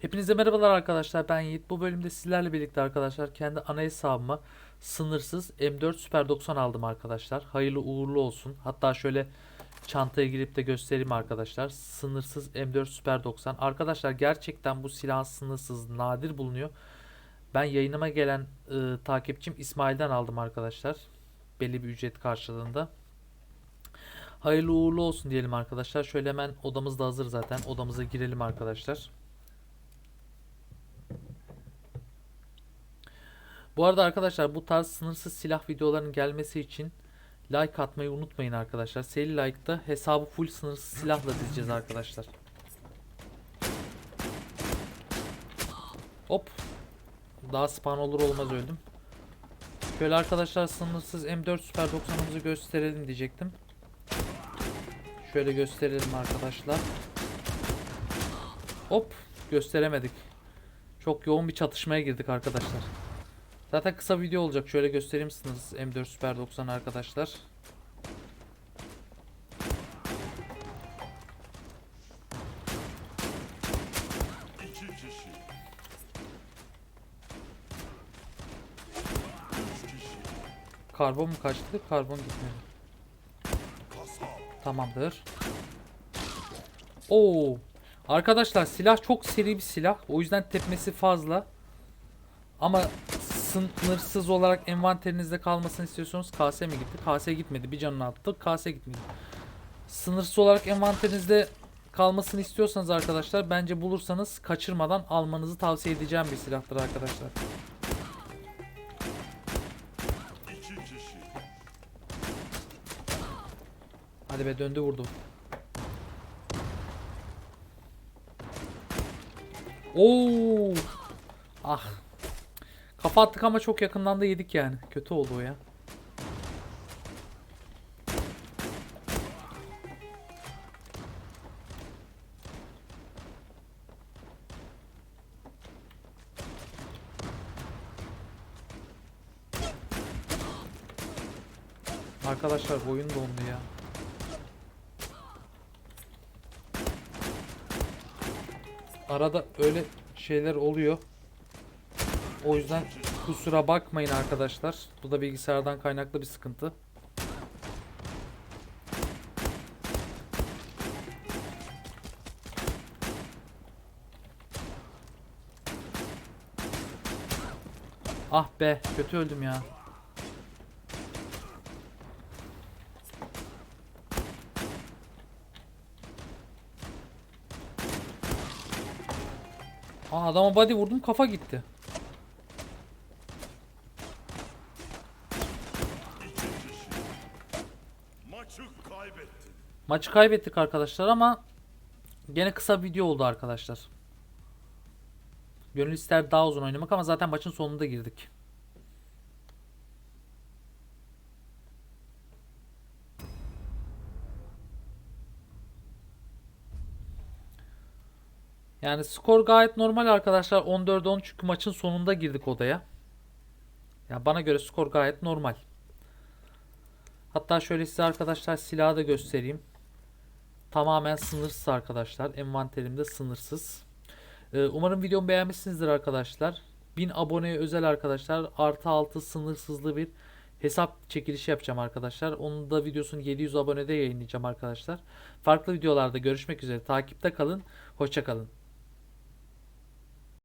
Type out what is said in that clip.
Hepinize merhabalar arkadaşlar ben Yiğit. Bu bölümde sizlerle birlikte arkadaşlar kendi ana hesabıma sınırsız M4 Super 90 aldım arkadaşlar. Hayırlı uğurlu olsun. Hatta şöyle çantaya girip de göstereyim arkadaşlar. Sınırsız M4 Super 90. Arkadaşlar gerçekten bu silah sınırsız nadir bulunuyor. Ben yayınıma gelen e, takipçim İsmail'den aldım arkadaşlar. Belli bir ücret karşılığında. Hayırlı uğurlu olsun diyelim arkadaşlar. Şöyle hemen odamız da hazır zaten. Odamıza girelim arkadaşlar. Bu arada arkadaşlar bu tarz sınırsız silah videolarının gelmesi için like atmayı unutmayın arkadaşlar. Seri like'da hesabı full sınırsız silahla dizeceğiz arkadaşlar. Hop. Daha spawn olur olmaz öldüm. Şöyle arkadaşlar sınırsız M4 Super 90'ımızı gösterelim diyecektim. Şöyle gösterelim arkadaşlar. Hop gösteremedik. Çok yoğun bir çatışmaya girdik arkadaşlar. Zaten kısa video olacak. Şöyle göstereyim sınırsız M4 Super 90 arkadaşlar. Karbon mu kaçtı? Karbon gitmedi. Tamamdır. Oo. Arkadaşlar silah çok seri bir silah. O yüzden tepmesi fazla. Ama sınırsız olarak envanterinizde kalmasını istiyorsanız KS mi gitti? KS gitmedi. Bir canını attı. KS gitmedi. Sınırsız olarak envanterinizde kalmasını istiyorsanız arkadaşlar bence bulursanız kaçırmadan almanızı tavsiye edeceğim bir silahtır arkadaşlar. Hadi be döndü vurdu. Oo! Ah. Kafa attık ama çok yakından da yedik yani. Kötü oldu o ya. Arkadaşlar boyun dondu ya. Arada öyle şeyler oluyor. O yüzden kusura bakmayın arkadaşlar. Bu da bilgisayardan kaynaklı bir sıkıntı. Ah be kötü öldüm ya. Aa adama body vurdum kafa gitti. Maçı kaybettin. Maçı kaybettik arkadaşlar ama gene kısa bir video oldu arkadaşlar. Gönül ister daha uzun oynamak ama zaten maçın sonunda girdik. Yani skor gayet normal arkadaşlar. 14-10 çünkü maçın sonunda girdik odaya. Ya bana göre skor gayet normal. Hatta şöyle size arkadaşlar silahı da göstereyim. Tamamen sınırsız arkadaşlar. Envanterimde sınırsız. Ee, umarım videomu beğenmişsinizdir arkadaşlar. 1000 aboneye özel arkadaşlar. Artı 6 sınırsızlı bir hesap çekilişi yapacağım arkadaşlar. Onun da videosunu 700 abonede yayınlayacağım arkadaşlar. Farklı videolarda görüşmek üzere. Takipte kalın. Hoşça kalın.